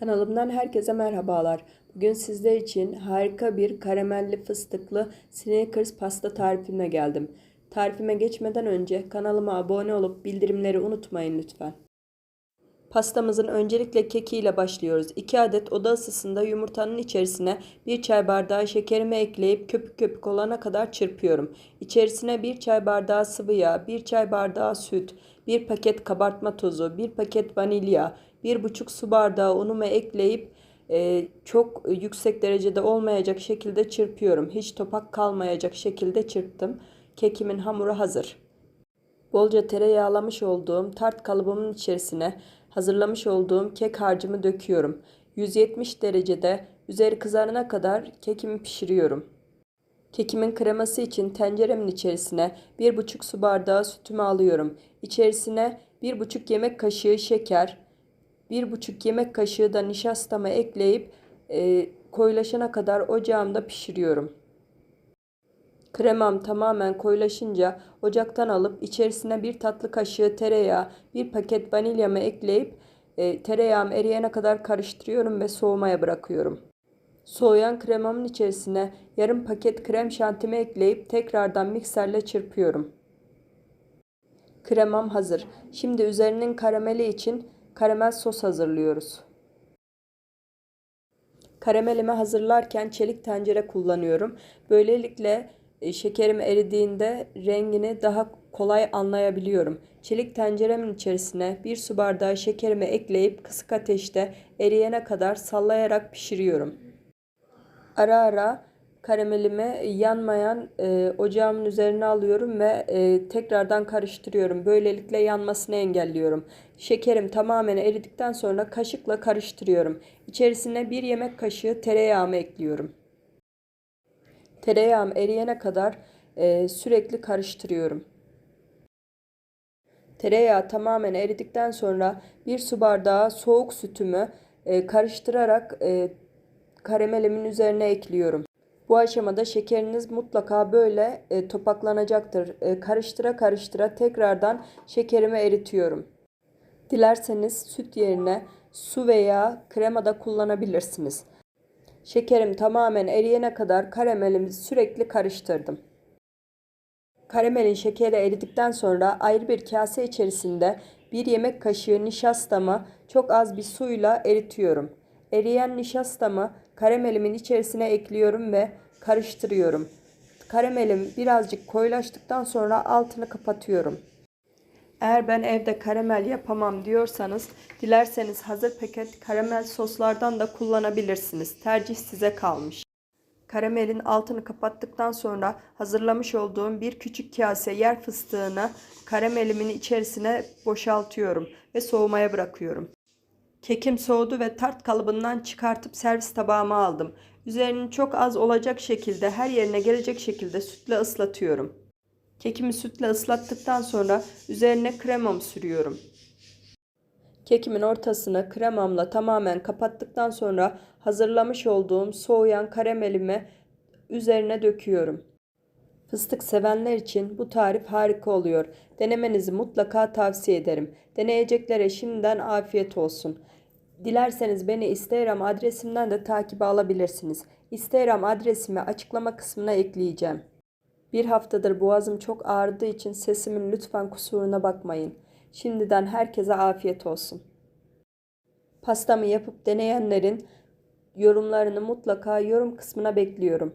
Kanalımdan herkese merhabalar. Bugün sizler için harika bir karamelli fıstıklı Snickers pasta tarifime geldim. Tarifime geçmeden önce kanalıma abone olup bildirimleri unutmayın lütfen. Pastamızın öncelikle kekiyle başlıyoruz. 2 adet oda ısısında yumurtanın içerisine 1 çay bardağı şekerimi ekleyip köpük köpük olana kadar çırpıyorum. İçerisine 1 çay bardağı sıvı yağ, 1 çay bardağı süt, 1 paket kabartma tozu, 1 paket vanilya, 1,5 su bardağı unumu ekleyip e, çok yüksek derecede olmayacak şekilde çırpıyorum. Hiç topak kalmayacak şekilde çırptım. Kekimin hamuru hazır. Bolca tereyağlamış olduğum tart kalıbımın içerisine hazırlamış olduğum kek harcımı döküyorum. 170 derecede üzeri kızarana kadar kekimi pişiriyorum. Kekimin kreması için tenceremin içerisine 1,5 su bardağı sütümü alıyorum. İçerisine 1,5 yemek kaşığı şeker, 1,5 yemek kaşığı da nişastamı ekleyip e, koyulaşana kadar ocağımda pişiriyorum. Kremam tamamen koyulaşınca ocaktan alıp içerisine bir tatlı kaşığı tereyağı, bir paket vanilyamı ekleyip e, tereyağım eriyene kadar karıştırıyorum ve soğumaya bırakıyorum. Soğuyan kremamın içerisine yarım paket krem şantimi ekleyip tekrardan mikserle çırpıyorum. Kremam hazır. Şimdi üzerinin karameli için karamel sos hazırlıyoruz. Karamelimi hazırlarken çelik tencere kullanıyorum. Böylelikle şekerim eridiğinde rengini daha kolay anlayabiliyorum. Çelik tenceremin içerisine bir su bardağı şekerimi ekleyip kısık ateşte eriyene kadar sallayarak pişiriyorum. Ara ara karamelimi yanmayan e, ocağımın üzerine alıyorum ve e, tekrardan karıştırıyorum. Böylelikle yanmasını engelliyorum. Şekerim tamamen eridikten sonra kaşıkla karıştırıyorum. İçerisine bir yemek kaşığı tereyağımı ekliyorum. Tereyağım eriyene kadar e, sürekli karıştırıyorum. Tereyağı tamamen eridikten sonra bir su bardağı soğuk sütümü e, karıştırarak e, karamelimin üzerine ekliyorum. Bu aşamada şekeriniz mutlaka böyle e, topaklanacaktır. E, karıştıra karıştıra tekrardan şekerimi eritiyorum. Dilerseniz süt yerine su veya krema da kullanabilirsiniz. Şekerim tamamen eriyene kadar karamelimi sürekli karıştırdım. Karamelin şekeri eridikten sonra ayrı bir kase içerisinde bir yemek kaşığı nişastamı çok az bir suyla eritiyorum. Eriyen nişastamı karamelimin içerisine ekliyorum ve karıştırıyorum. Karamelim birazcık koyulaştıktan sonra altını kapatıyorum. Eğer ben evde karamel yapamam diyorsanız dilerseniz hazır paket karamel soslardan da kullanabilirsiniz. Tercih size kalmış. Karamelin altını kapattıktan sonra hazırlamış olduğum bir küçük kase yer fıstığını karamelimin içerisine boşaltıyorum ve soğumaya bırakıyorum. Kekim soğudu ve tart kalıbından çıkartıp servis tabağıma aldım. Üzerini çok az olacak şekilde her yerine gelecek şekilde sütle ıslatıyorum. Kekimi sütle ıslattıktan sonra üzerine kremamı sürüyorum. Kekimin ortasını kremamla tamamen kapattıktan sonra hazırlamış olduğum soğuyan karamelimi üzerine döküyorum. Fıstık sevenler için bu tarif harika oluyor. Denemenizi mutlaka tavsiye ederim. Deneyeceklere şimdiden afiyet olsun. Dilerseniz beni Instagram adresimden de takip alabilirsiniz. Instagram adresimi açıklama kısmına ekleyeceğim. Bir haftadır boğazım çok ağrıdığı için sesimin lütfen kusuruna bakmayın. Şimdiden herkese afiyet olsun. Pastamı yapıp deneyenlerin yorumlarını mutlaka yorum kısmına bekliyorum.